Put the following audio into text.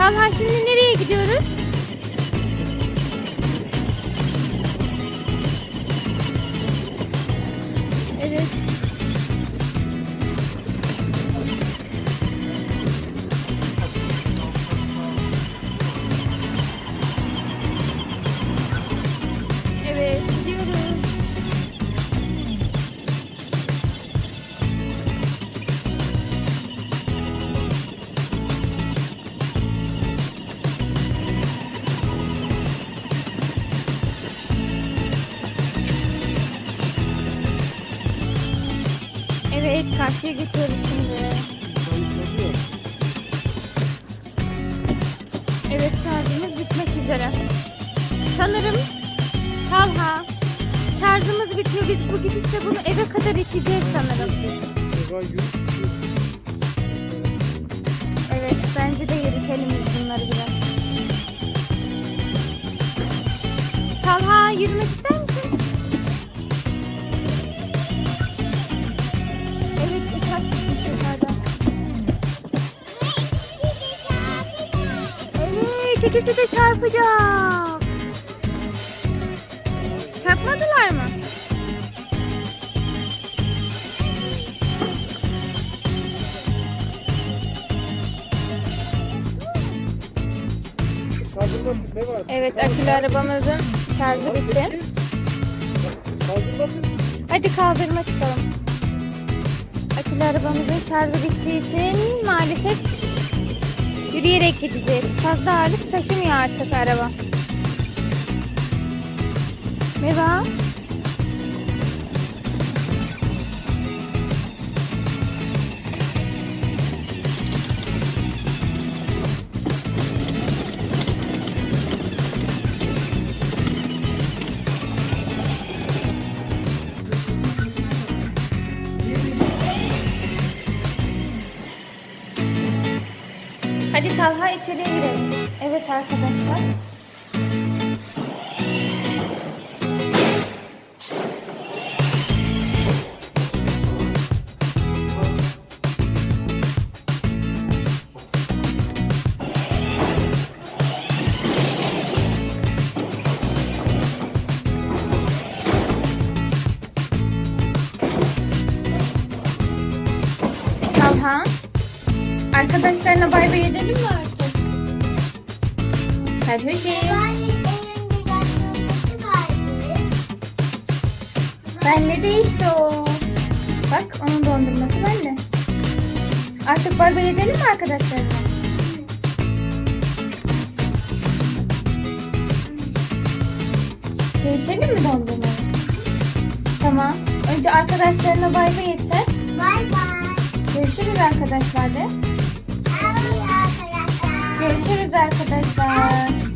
Talha şimdi nereye Evet, karşıya geçiyoruz şimdi. Evet, şarjımız bitmek üzere. Sanırım Talha, şarjımız bitiyor. Biz bu gidişle bunu eve kadar içeceğiz sanırım. Evet, bence de yürütelim biz bunları biraz. Talha, yürümek ikisi de çarpacak. Çarpmadılar mı? Kaldırmasın ne var? Evet, akülü arabamızın şarjı bitti. Kaldırmasın. Hadi kaldırma çıkalım. Akülü arabamızın şarjı bittiği için maalesef yürüyerek gideceğiz. Fazla ağırlık taşımıyor artık araba. Meva. Hadi Talha içeriye girelim. Evet arkadaşlar. Talha. Arkadaşlarına bay bay edelim mi artık? Hadi hoşçakalın. Benle de işte o. Bak onun dondurması bende. Artık bay bay edelim mi arkadaşlarına? Değişelim mi dondurmayı? Tamam. Önce arkadaşlarına bay bay et sen. Bay bay. Görüşürüz arkadaşlar de. Görüşürüz arkadaşlar.